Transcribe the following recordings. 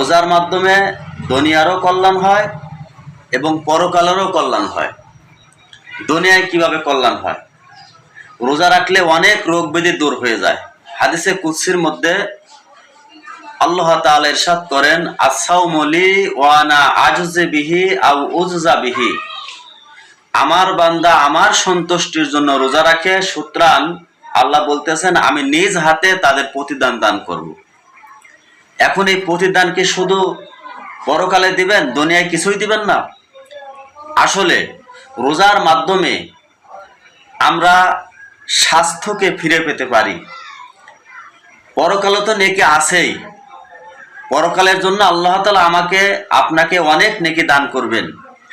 রোজার মাধ্যমে দুনিয়ারও কল্যাণ হয় এবং পরকালেরও কল্যাণ হয়। দুনিয়ায় কীভাবে কল্যাণ হয়? রোজা রাখলে অনেক রোগ ব্যাধি দূর হয়ে যায়। হাদিসে কুৎসির মধ্যে আল্লাহ তাআলা ইরশাদ করেন আসাউমলি ওয়ানা আজজে বিহি আউ উজজা বিহি। আমার বান্দা আমার সন্তুষ্টির জন্য রোজা রাখে, সুতরাং আল্লাহ বলতেছেন, আমি নিজ হাতে তাদের প্রতিদান দান করব। এখন এই প্রতিদানকে শুধু পরকালে দিবেন, দুনিয়ায় কিছুই দিবেন না। আসলে রোজার মাধ্যমে আমরা স্বাস্থ্যকে ফিরে পেতে পারি। পরকালে তো নেকি আছেই। পরকালের জন্য আল্লাহ তালা আমাকে, আপনাকে অনেক নেকি দান করবেন।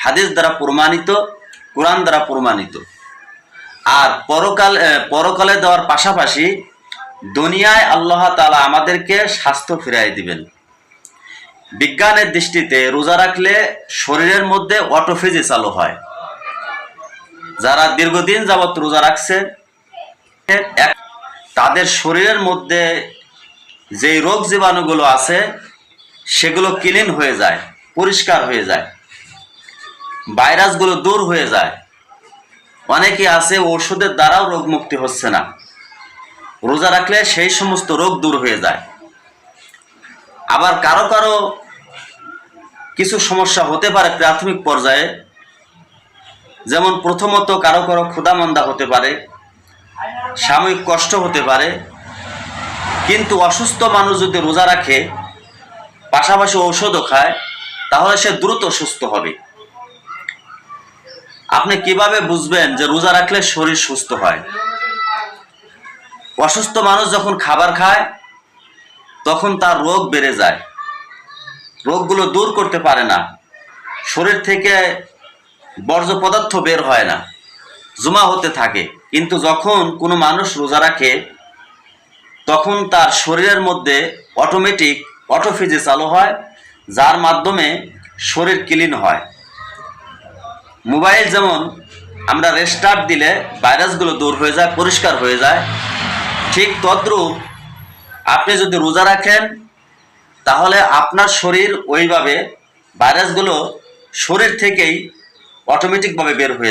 হাদিস দ্বারা প্রমাণিত, কোরআন দ্বারা প্রমাণিত। আর পরকাল পরকালে দেওয়ার পাশাপাশি দুনিয়ায় আল্লাহ তালা আমাদেরকে স্বাস্থ্য ফিরাই দিবেন। বিজ্ঞানের দৃষ্টিতে রোজা রাখলে শরীরের মধ্যে অটোফেজি চালু হয়। যারা দীর্ঘদিন যাবৎ রোজা রাখছে তাদের শরীরের মধ্যে যে রোগ জীবাণুগুলো আছে, সেগুলো ক্লিন হয়ে যায়, পরিষ্কার হয়ে যায়। ভাইরাসগুলো দূর হয়ে যায়। অনেকে আছে ওষুধের দ্বারাও রোগ মুক্তি হচ্ছে না। রোজা রাখলে সেই সমস্ত রোগ দূর হয়ে যায়। আবার কারও কারও কিছু সমস্যা হতে পারে প্রাথমিক পর্যায়ে। যেমন প্রথমত কারও কারও ক্ষুধামন্দা হতে পারে, সাময়িক কষ্ট হতে পারে। কিন্তু অসুস্থ মানুষ যদি রোজা রাখে, পাশাপাশি ঔষধও খায়, তাহলে সে দ্রুত সুস্থ হবে। আপনি কীভাবে বুঝবেন যে রোজা রাখলে শরীর সুস্থ হয়? অসুস্থ মানুষ যখন খাবার খায়, তখন তার রোগ বেড়ে যায়। রোগগুলো দূর করতে পারে না। শরীর থেকে বর্জ্য পদার্থ বের হয় না। জমা হতে থাকে। কিন্তু যখন কোনো মানুষ রোজা রাখে, তখন তার শরীরের মধ্যে অটোমেটিক অটোফিজে চালু হয়, যার মাধ্যমে শরীর ক্লিন হয়। মোবাইল যেমন আমরা রেস্টার্ট দিলে ভাইরাসগুলো দূর হয়ে যায়, পরিষ্কার হয়ে যায় ঠিক তদ্রূপ আপনি যদি রোজা রাখেন, তাহলে আপনার শরীর ওইভাবে ভাইরাসগুলো শরীর থেকেই অটোমেটিকভাবে বের হয়ে